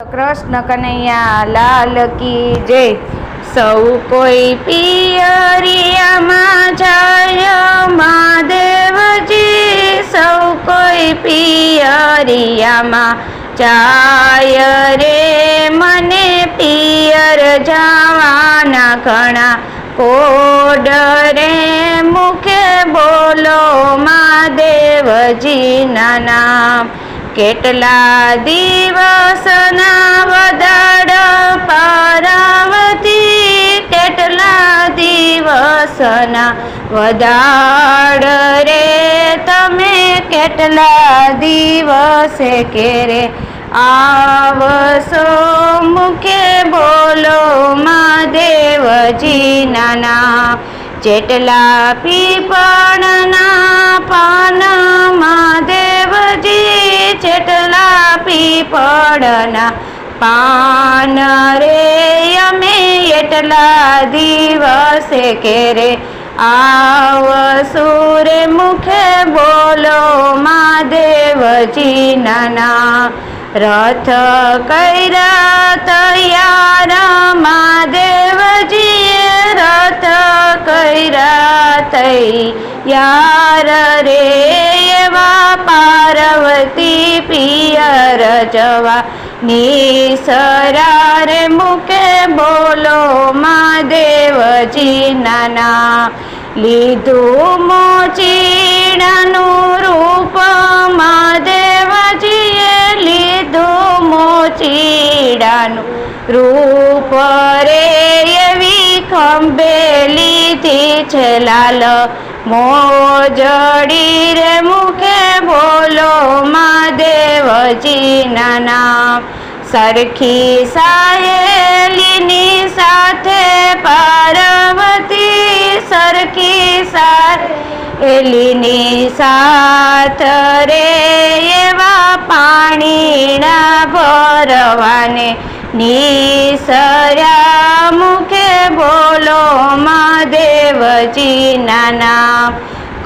કૃષ્ણ કનૈયા લાલ કી જય સૌ કોઈ પિયરિયામાં જાય મહાદેવજી સૌ કોઈ પિયરિયામાં જાય રે મને પિયર જવાના ઘણા કોડ રે મુખે બોલો મહાદેવજીના નામ કેટલા દિવસના વદાડ પારાવતી, કેટલા દિવસના વદાડ રે? તમે કેટલા દિવસે કેરે આવશો? મુખે બોલો મહાદેવજીના નામ જેટલા પીપળના પાન દેવજી, જેટલા પીપળના પાન રે અમે એટલા દિવસે કેરે આવસુર મુખે બોલો મહાદેવજીના નામ. રથ કૈરા તૈયાર મહાદેવજી રથ કૈરા તૈયાર રે એવા પાર્વતી પિયર જવા નિસરા રે મુકે બોલો મહાદેવજીના નાના. લીધું મોચીડાનું રૂપ રે એવી ખંભે લીધી છે લાલ. મોજડી રે મુખે બોલો મહાદેવજીના નામ. સરખી સાહેલીની સાથે પાર્વતી સરખી સાહેલીની સાથ રે એવા પાણીના ભરવાને નિસર્યા મુખે બોલો મહાદેવજીના નામ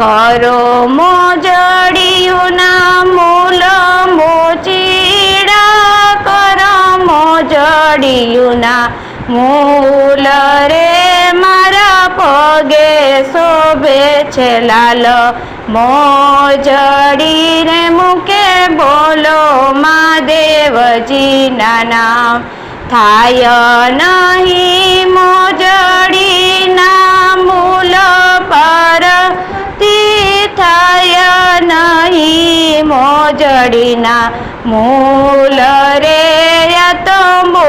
કરો મોજડિયુના મૂલ મોચીડા કરો મોજડિયુના મૂલ રે મારા પગે શોભે છે લાલ મોજડીને મૂકે બોલો મહાદેવજીના નામ થાય નહીં મોજડીના મૂલ પર. થાય નહીં મોજડીના મૂલ રે.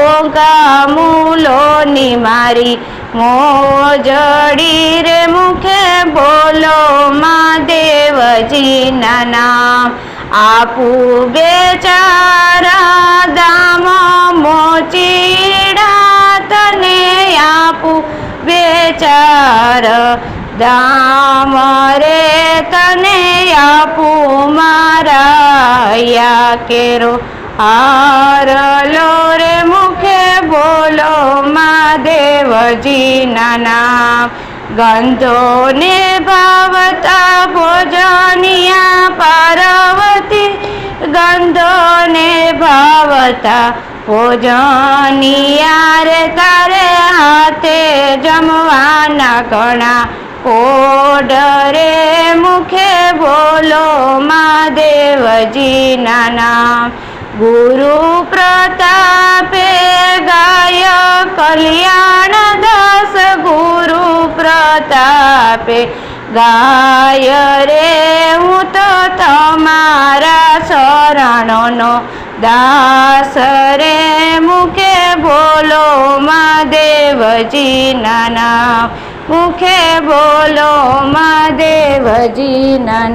તો મોગા મૂલોની મારી મોજડી રે મુખે બોલો મહાદેવજીના નામ આપું બેચારા દામ મોચીડા તને આપું બેચાર. દામ રે તને આપું મારા યા કેરો હારલો રે મુખે બોલો મહાદેવજીના નામ ગંધો ને ભાવતા ભોજનિયા પાર્વતી. ગંધો ને ભાવતા ભોજનિયા રે તારે હાથે જમવાના ઘણા. કોડ મુખે બોલો મહાદેવજીના નામ ગુરુ ગાય કલ્યાણ દાસ ગુરુ પ્રતાપે ગાય રે, હું તો તમારા શરણનો દાસ રે. મુખે બોલો મહાદેવજીના નામ, મુખે બોલો મહાદેવજીના નામ.